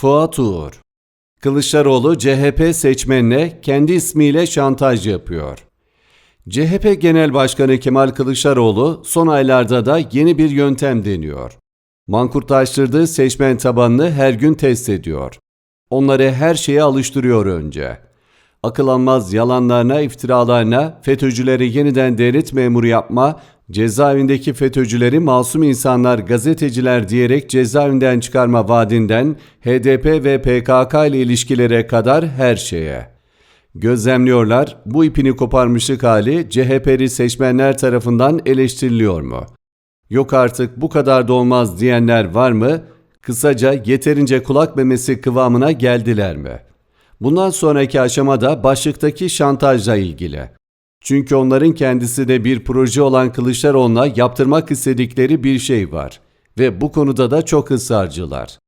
Fuat Uğur Kılıçdaroğlu CHP seçmenine kendi ismiyle şantaj yapıyor. CHP Genel Başkanı Kemal Kılıçdaroğlu son aylarda da yeni bir yöntem deniyor. Mankurtlaştırdığı seçmen tabanını her gün test ediyor. Onları her şeye alıştırıyor önce. Akıl almaz yalanlarına, iftiralarına, FETÖ'cüleri yeniden devlet memuru yapma, cezaevindeki FETÖ'cüleri masum insanlar, gazeteciler diyerek cezaevinden çıkarma vaadinden HDP ve PKK ile ilişkilere kadar her şeye. Gözlemliyorlar, bu ipini koparmışlık hali CHP'li seçmenler tarafından eleştiriliyor mu? Yok artık bu kadar da olmaz diyenler var mı? Kısaca yeterince kulak memesi kıvamına geldiler mi? Bundan sonraki aşamada başlıktaki şantajla ilgili. Çünkü onların kendisi de bir proje olan Kılıçdaroğlu'na yaptırmak istedikleri bir şey var. Ve bu konuda da çok ısrarcılar.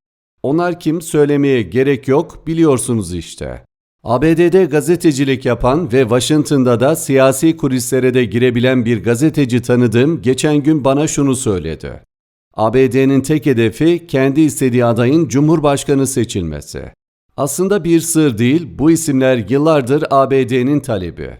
Onlar kim söylemeye gerek yok biliyorsunuz işte. ABD'de gazetecilik yapan ve Washington'da da siyasi kulislere de girebilen bir gazeteci tanıdığım geçen gün bana şunu söyledi. ABD'nin tek hedefi kendi istediği adayın cumhurbaşkanı seçilmesi. Aslında bir sır değil, bu isimler yıllardır ABD'nin talebi.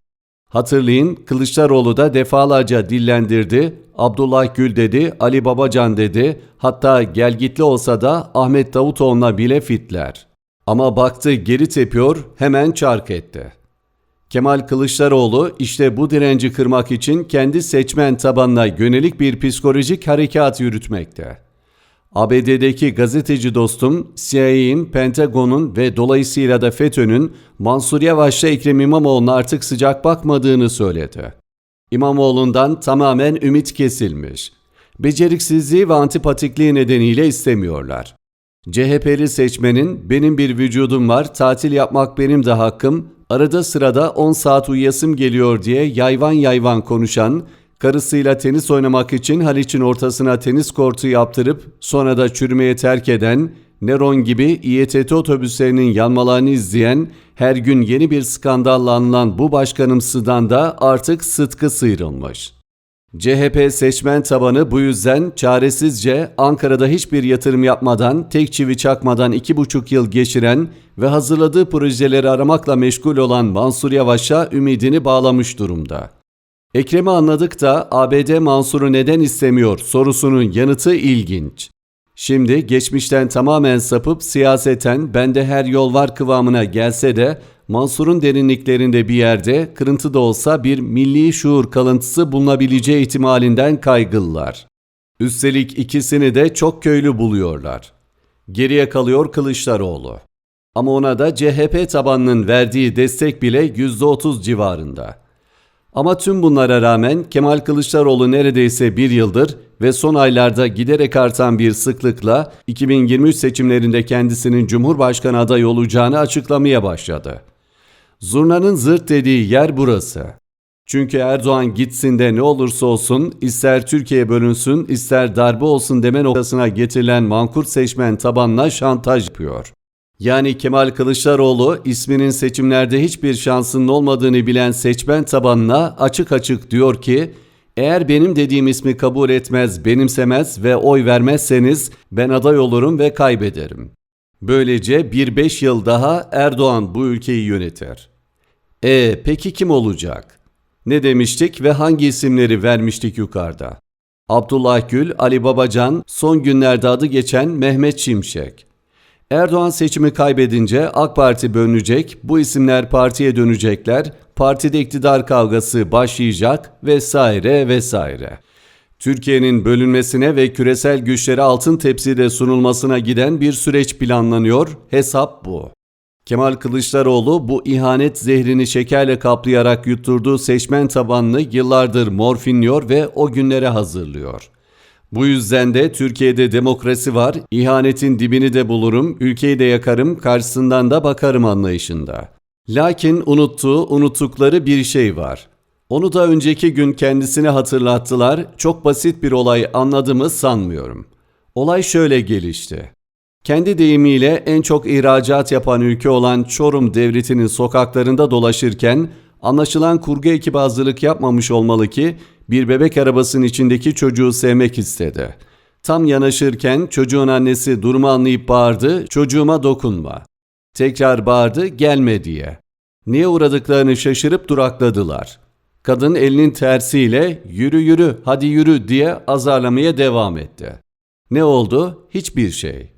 Hatırlayın, Kılıçdaroğlu da defalarca dillendirdi, Abdullah Gül dedi, Ali Babacan dedi, hatta gelgitli olsa da Ahmet Davutoğlu'na bile fitler. Ama baktı geri tepiyor, hemen çark etti. Kemal Kılıçdaroğlu işte bu direnci kırmak için kendi seçmen tabanına yönelik bir psikolojik harekat yürütmekte. ABD'deki gazeteci dostum CIA'in, Pentagon'un ve dolayısıyla da FETÖ'nün Mansur Yavaş'la Ekrem İmamoğlu'na artık sıcak bakmadığını söyledi. İmamoğlu'ndan tamamen ümit kesilmiş. Beceriksizliği ve antipatikliği nedeniyle istemiyorlar. CHP'li seçmenin benim bir vücudum var, tatil yapmak benim de hakkım, arada sırada 10 saat uyuyasım geliyor diye yayvan yayvan konuşan, karısıyla tenis oynamak için Haliç'in ortasına tenis kortu yaptırıp sonra da çürümeye terk eden, Neron gibi İETT otobüslerinin yanmalarını izleyen, her gün yeni bir skandalla anılan bu başkanımsıdan da artık sıtkı sıyrılmış. CHP seçmen tabanı bu yüzden çaresizce Ankara'da hiçbir yatırım yapmadan, tek çivi çakmadan iki buçuk yıl geçiren ve hazırladığı projeleri aramakla meşgul olan Mansur Yavaş'a ümidini bağlamış durumda. Ekrem'i anladık da ABD Mansur'u neden istemiyor sorusunun yanıtı ilginç. Şimdi geçmişten tamamen sapıp siyaseten bende her yol var kıvamına gelse de Mansur'un derinliklerinde bir yerde kırıntı da olsa bir milli şuur kalıntısı bulunabileceği ihtimalinden kaygılılar. Üstelik ikisini de çok köylü buluyorlar. Geriye kalıyor Kılıçdaroğlu. Ama ona da CHP tabanının verdiği destek bile %30 civarında. Ama tüm bunlara rağmen Kemal Kılıçdaroğlu neredeyse bir yıldır ve son aylarda giderek artan bir sıklıkla 2023 seçimlerinde kendisinin Cumhurbaşkanı adayı olacağını açıklamaya başladı. Zurnanın zırt dediği yer burası. Çünkü Erdoğan gitsin de ne olursa olsun ister Türkiye bölünsün ister darbe olsun deme noktasına getirilen mankurt seçmen tabanla şantaj yapıyor. Yani Kemal Kılıçdaroğlu isminin seçimlerde hiçbir şansının olmadığını bilen seçmen tabanına açık açık diyor ki eğer benim dediğim ismi kabul etmez, benimsemez ve oy vermezseniz ben aday olurum ve kaybederim. Böylece bir beş yıl daha Erdoğan bu ülkeyi yönetir. E peki kim olacak? Ne demiştik ve hangi isimleri vermiştik yukarıda? Abdullah Gül, Ali Babacan, son günlerde adı geçen Mehmet Şimşek. Erdoğan seçimi kaybedince AK Parti bölünecek, bu isimler partiye dönecekler, partide iktidar kavgası başlayacak vesaire vesaire. Türkiye'nin bölünmesine ve küresel güçlere altın tepside sunulmasına giden bir süreç planlanıyor, hesap bu. Kemal Kılıçdaroğlu bu ihanet zehrini şekerle kaplayarak yutturduğu seçmen tabanını yıllardır morfinliyor ve o günlere hazırlıyor. Bu yüzden de Türkiye'de demokrasi var, ihanetin dibini de bulurum, ülkeyi de yakarım, karşısından da bakarım anlayışında. Lakin unuttuğu, unuttukları bir şey var. Onu da önceki gün kendisine hatırlattılar, çok basit bir olay anladığımı sanmıyorum. Olay şöyle gelişti. Kendi deyimiyle en çok ihracat yapan ülke olan Çorum devletinin sokaklarında dolaşırken anlaşılan kurgu ekibi hazırlık yapmamış olmalı ki bir bebek arabasının içindeki çocuğu sevmek istedi. Tam yanaşırken çocuğun annesi durumu anlayıp bağırdı, çocuğuma dokunma. Tekrar bağırdı, gelme diye. Niye uğradıklarını şaşırıp durakladılar. Kadın elinin tersiyle yürü yürü hadi yürü diye azarlamaya devam etti. Ne oldu? Hiçbir şey.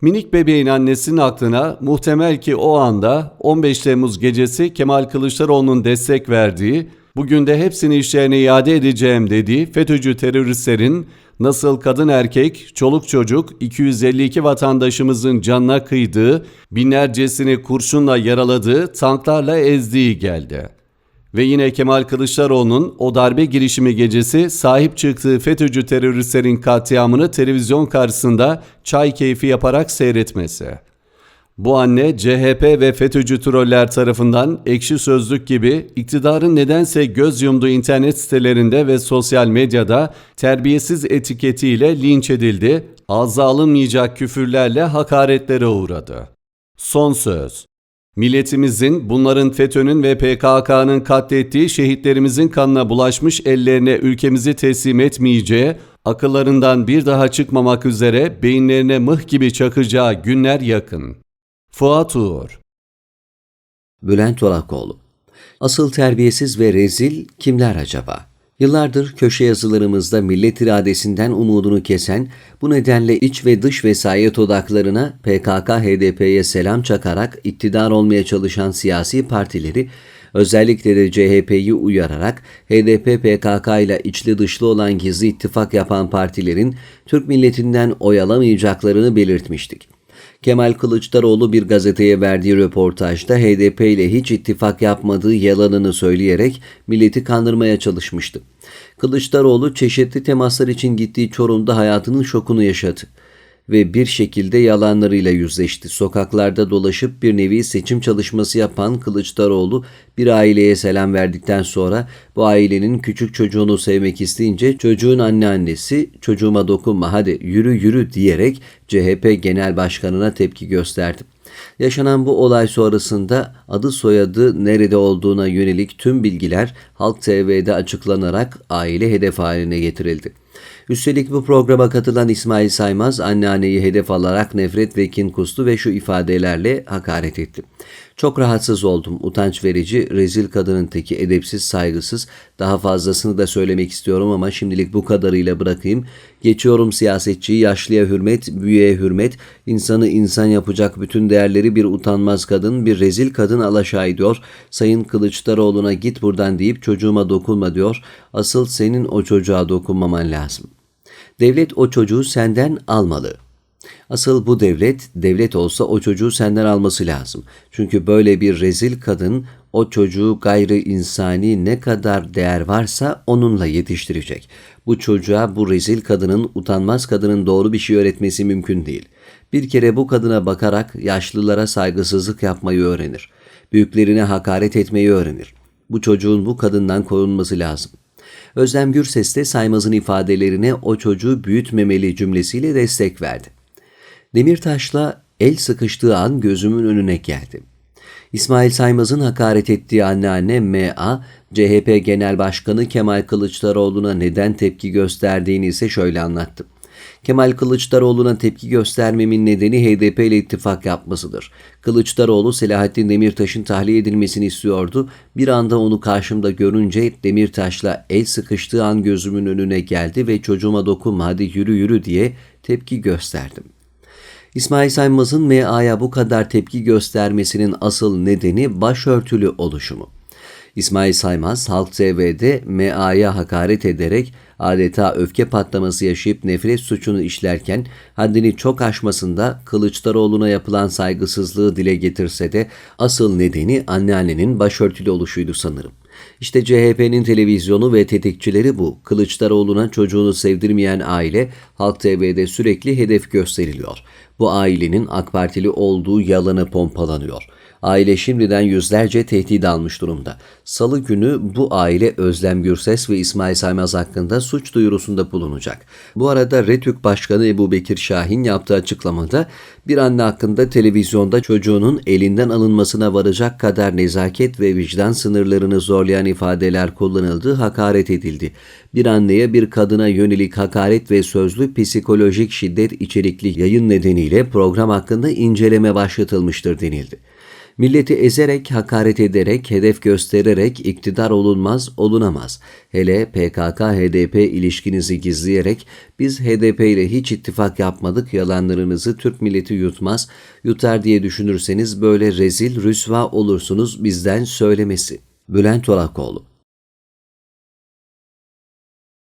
Minik bebeğin annesinin aklına muhtemel ki o anda 15 Temmuz gecesi Kemal Kılıçdaroğlu'nun destek verdiği, bugün de hepsini işlerine iade edeceğim dediği FETÖ'cü teröristlerin nasıl kadın erkek, çoluk çocuk 252 vatandaşımızın canına kıydığı, binlercesini kurşunla yaraladığı, tanklarla ezdiği geldi. Ve yine Kemal Kılıçdaroğlu'nun o darbe girişimi gecesi sahip çıktığı FETÖ'cü teröristlerin katliamını televizyon karşısında çay keyfi yaparak seyretmesi. Bu anne CHP ve FETÖ'cü troller tarafından ekşi sözlük gibi iktidarın nedense göz yumduğu internet sitelerinde ve sosyal medyada terbiyesiz etiketiyle linç edildi, ağza alınmayacak küfürlerle hakaretlere uğradı. Son söz. Milletimizin bunların FETÖ'nün ve PKK'nın katlettiği şehitlerimizin kanına bulaşmış ellerine ülkemizi teslim etmeyeceği, akıllarından bir daha çıkmamak üzere beyinlerine mıh gibi çakacağı günler yakın. Fuat Uğur Bülent Orakoğlu Asıl terbiyesiz ve rezil kimler acaba? Yıllardır köşe yazılarımızda millet iradesinden umudunu kesen, bu nedenle iç ve dış vesayet odaklarına PKK-HDP'ye selam çakarak iktidar olmaya çalışan siyasi partileri, özellikle de CHP'yi uyararak HDP-PKK ile içli dışlı olan gizli ittifak yapan partilerin Türk milletinden oy alamayacaklarını belirtmiştik. Kemal Kılıçdaroğlu bir gazeteye verdiği röportajda HDP ile hiç ittifak yapmadığı yalanını söyleyerek milleti kandırmaya çalışmıştı. Kılıçdaroğlu çeşitli temaslar için gittiği Çorum'da hayatının şokunu yaşadı ve bir şekilde yalanlarıyla yüzleşti. Sokaklarda dolaşıp bir nevi seçim çalışması yapan Kılıçdaroğlu bir aileye selam verdikten sonra bu ailenin küçük çocuğunu sevmek isteyince çocuğun anneannesi çocuğuma dokunma hadi yürü yürü diyerek CHP Genel Başkanı'na tepki gösterdi. Yaşanan bu olay sonrasında adı soyadı nerede olduğuna yönelik tüm bilgiler Halk TV'de açıklanarak aile hedef haline getirildi. Üstelik bu programa katılan İsmail Saymaz anneanneyi hedef alarak nefret ve kin kustu ve şu ifadelerle hakaret etti. Çok rahatsız oldum. Utanç verici, rezil kadının teki, edepsiz, saygısız. Daha fazlasını da söylemek istiyorum ama şimdilik bu kadarıyla bırakayım. Geçiyorum siyasetçiyi, yaşlıya hürmet, büyüğe hürmet, insanı insan yapacak bütün değerleri bir utanmaz kadın, bir rezil kadın alaşağı ediyor. Sayın Kılıçdaroğlu'na git buradan deyip çocuğuma dokunma diyor. Asıl senin o çocuğa dokunmaman lazım. Devlet o çocuğu senden almalı. Asıl bu devlet, devlet olsa o çocuğu senden alması lazım. Çünkü böyle bir rezil kadın o çocuğu gayri insani ne kadar değer varsa onunla yetiştirecek. Bu çocuğa bu rezil kadının, utanmaz kadının doğru bir şey öğretmesi mümkün değil. Bir kere bu kadına bakarak yaşlılara saygısızlık yapmayı öğrenir. Büyüklerine hakaret etmeyi öğrenir. Bu çocuğun bu kadından korunması lazım. Özlem Gürses de Saymaz'ın ifadelerine o çocuğu büyütmemeli cümlesiyle destek verdi. Demirtaş'la el sıkıştığı an gözümün önüne geldi. İsmail Saymaz'ın hakaret ettiği anneanne M.A., CHP Genel Başkanı Kemal Kılıçdaroğlu'na neden tepki gösterdiğini ise şöyle anlattı. Kemal Kılıçdaroğlu'na tepki göstermemin nedeni HDP ile ittifak yapmasıdır. Kılıçdaroğlu Selahattin Demirtaş'ın tahliye edilmesini istiyordu. Bir anda onu karşımda görünce Demirtaş'la el sıkıştığı an gözümün önüne geldi ve çocuğuma dokunma hadi yürü yürü diye tepki gösterdim. İsmail Saymaz'ın MA'ya bu kadar tepki göstermesinin asıl nedeni başörtülü oluşumu. İsmail Saymaz Halk TV'de MA'ya hakaret ederek adeta öfke patlaması yaşayıp nefret suçunu işlerken haddini çok aşmasında Kılıçdaroğlu'na yapılan saygısızlığı dile getirse de asıl nedeni anneannenin başörtülü oluşuydu sanırım. İşte CHP'nin televizyonu ve tetikçileri bu. Kılıçdaroğlu'na çocuğunu sevdirmeyen aile Halk TV'de sürekli hedef gösteriliyor. Bu ailenin AK Partili olduğu yalanı pompalanıyor. Aile şimdiden yüzlerce tehdit almış durumda. Salı günü bu aile Özlem Gürses ve İsmail Saymaz hakkında suç duyurusunda bulunacak. Bu arada RETÜK Başkanı Ebu Bekir Şahin yaptığı açıklamada bir anne hakkında televizyonda çocuğunun elinden alınmasına varacak kadar nezaket ve vicdan sınırlarını zorlayan ifadeler kullanıldığı hakaret edildi. Bir anneye bir kadına yönelik hakaret ve sözlü psikolojik şiddet içerikli yayın nedeniyle program hakkında inceleme başlatılmıştır denildi. Milleti ezerek, hakaret ederek, hedef göstererek iktidar olunmaz, olunamaz. Hele PKK-HDP ilişkinizi gizleyerek biz HDP ile hiç ittifak yapmadık yalanlarınızı Türk milleti yutmaz, yutar diye düşünürseniz böyle rezil, rüsva olursunuz bizden söylemesi. Bülent Orakoğlu